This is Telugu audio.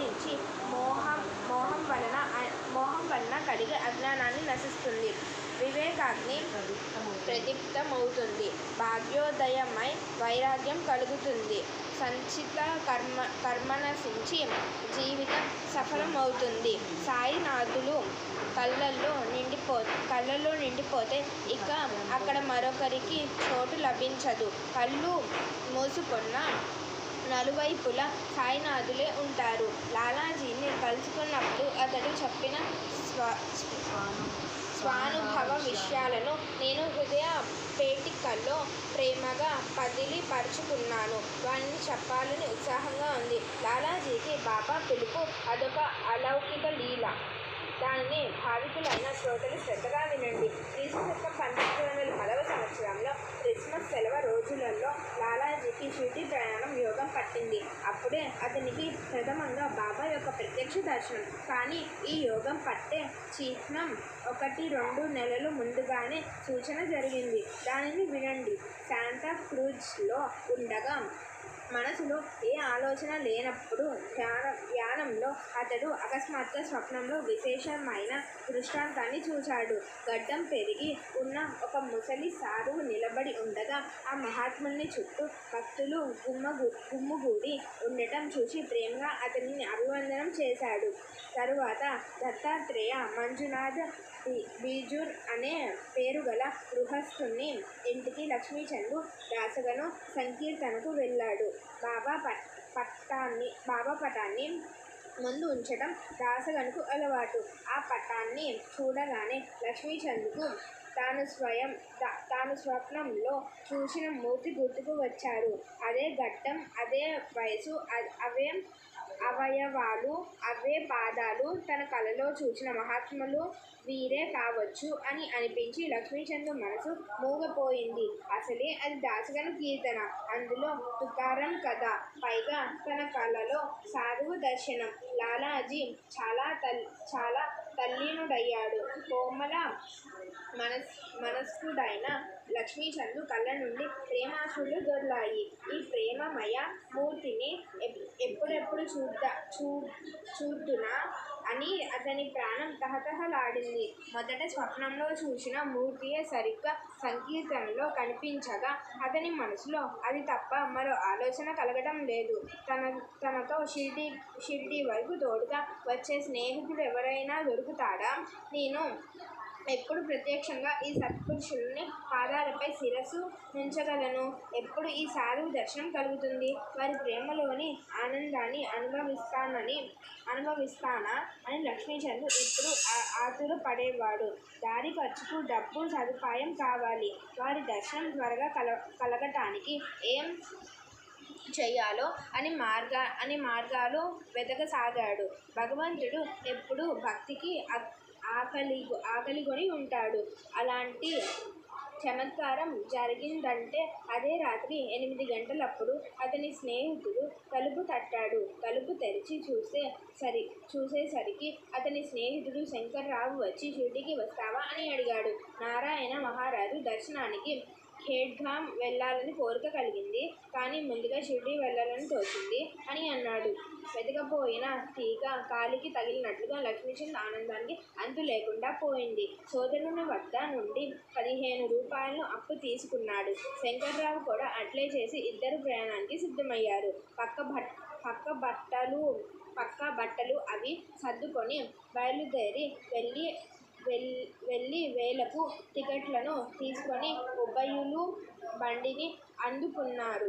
అనుసరించి మోహం మోహం వలన మోహం వలన కలిగే అజ్ఞానాన్ని నశిస్తుంది. వివేకాగ్ని ప్రదీప్తమవుతుంది భాగ్యోదయమై వైరాగ్యం కలుగుతుంది. సంచిత కర్మ కర్మనసించి జీవితం సఫలమవుతుంది. సాయినాథులు కళ్ళల్లో నిండిపో కళ్ళల్లో నిండిపోతే ఇక అక్కడ మరొకరికి చోటు లభించదు. కళ్ళు మూసుకున్న నలువైపులా సాయినాథులే ఉంటారు. లాలాజీని కలుసుకున్నప్పుడు అతడు చెప్పిన స్వా స్వానుభవ విషయాలను నేను హృదయ పేటికల్లో ప్రేమగా పదిలిపరుచుకున్నాను. వారిని చెప్పాలని ఉత్సాహంగా ఉంది. లాలాజీకి బాబా పిలుపు అదొక అలౌకిక లీల. దానిని భావికులైన శ్రోతలు శ్రద్ధగా వినండి. క్రీస్తుశకం పంతొమ్మిది వందల పదవ సంవత్సరంలో లాలాజీకి ప్రయాణం యోగం పట్టింది. అప్పుడే అతనికి ప్రథమంగా బాబా యొక్క ప్రత్యక్ష దర్శనం. కానీ ఈ యోగం పట్టే చిహ్నం ఒకటి రెండు నెలలు ముందుగానే సూచన జరిగింది. దానిని వినండి. శాంతా క్రూజ్లో ఉండగా మనసులో ఏ ఆలోచన లేనప్పుడు ధ్యాన ధ్యానంలో అతడు అకస్మాత్త స్వప్నంలో విశేషమైన దృష్టాంతాన్ని చూశాడు గడ్డం పెరిగి ఉన్న ఒక ముసలి సారువు నిలబడి ఉండగా ఆ మహాత్ముని చుట్టూ భక్తులు గుమ్మ గుమ్ముగూడి ఉండటం చూసి ప్రేమగా అతనిని అభివందనం చేశాడు. తరువాత దత్తాత్రేయ మంజునాథ్ బీజూర్ అనే పేరు గల గృహస్థుని ఇంటికి లక్ష్మీచందు దాసగను సంకీర్తనకు వెళ్ళాడు. బాబా పట్ పట్టాన్ని బాబా పటాన్ని ముందు ఉంచడం దాసగనుకు అలవాటు. ఆ పటాన్ని చూడగానే లక్ష్మీచంద్కు తాను స్వయం తా- తాను స్వప్నంలో చూసిన మూర్తి గుర్తుకు వచ్చారు అదే ఘట్టం అదే వయసు అవే అవయవాలు అవే పాదాలు తన కలలో చూసిన మహాత్ములు వీరే కావచ్చు అని అనిపించి లక్ష్మీచంద్ర మనసు మూగపోయింది. అసలే అది దాచగల కీర్తన. అందులో తుకారం కథ. పైగా తన కళలో సాధువు దర్శనం. లాలాజీ చాలా తల్ చాలా తల్లీనుడయ్యాడు. కోమల మనస్ మనస్కుడైన లక్ష్మీచందు కళ్ళ నుండి ప్రేమాశులు దొర్లాయి. ఈ ప్రేమమయ మూర్తిని ఎప్పుడెప్పుడు చూద్దా చూ చూద్దునా? అని అతని ప్రాణం తహతహలాడింది. మొదట స్వప్నంలో చూసిన మూర్తియే సరిగ్గా సంకీర్తనలో కనిపించగా అతని మనసులో అది తప్ప మరో ఆలోచన కలగడం లేదు. తన తనతో షిర్డి షిర్డి వరకు తోడుగా వచ్చే స్నేహితుడు ఎవరైనా దొరుకుతాడా? నేను ఎప్పుడు ప్రత్యక్షంగా ఈ సత్పురుషుల్ని పాదాలపై శిరస్సు ఉంచగలను? ఎప్పుడు ఈ సాధువు దర్శనం కలుగుతుంది? వారి ప్రేమలోని ఆనందాన్ని అనుభవిస్తానని అనుభవిస్తానా అని లక్ష్మీచంద్ర ఎప్పుడు ఆ- ఆతుర పడేవాడు. దారి ఖర్చుకు డబ్బు సదుపాయం కావాలి. వారి దర్శనం త్వరగా కల కలగటానికి ఏం చేయాలో అని మార్గ అని మార్గాలు వెతకసాగాడు భగవంతుడు ఎప్పుడు భక్తికి ఆకలి ఆకలిగొని ఉంటాడు. అలాంటి చమత్కారం జరిగిందంటే అదే రాత్రి ఎనిమిది గంటలప్పుడు అతని స్నేహితుడు తలుపు తట్టాడు. తలుపు తెరిచి చూసే సరి చూసేసరికి అతని స్నేహితుడు శంకర్రావు వచ్చి షూటికి వస్తావా అని అడిగాడు. నారాయణ మహారాజు దర్శనానికి ఖేడ్గాం వెళ్ళాలని కోరిక కలిగింది. కానీ ముందుగా షిరిడి వెళ్ళాలని తోచింది అని అన్నాడు. వెతకపోయిన తీగ కాలికి తగిలినట్లుగా లక్ష్మీచంద్ ఆనందానికి అంతు లేకుండా పోయింది. సోదరుని వద్ద నుండి పదిహేను రూపాయలను అప్పు తీసుకున్నాడు. శంకర్రావు కూడా అట్లే చేసి ఇద్దరు ప్రయాణానికి సిద్ధమయ్యారు. పక్క భట్ పక్క బట్టలు పక్క బట్టలు అవి సర్దుకొని బయలుదేరి వెళ్ళి వెల్ వెళ్ళి వేలకు టికెట్లను తీసుకొని ఉభయులు బండిని అందుకున్నారు.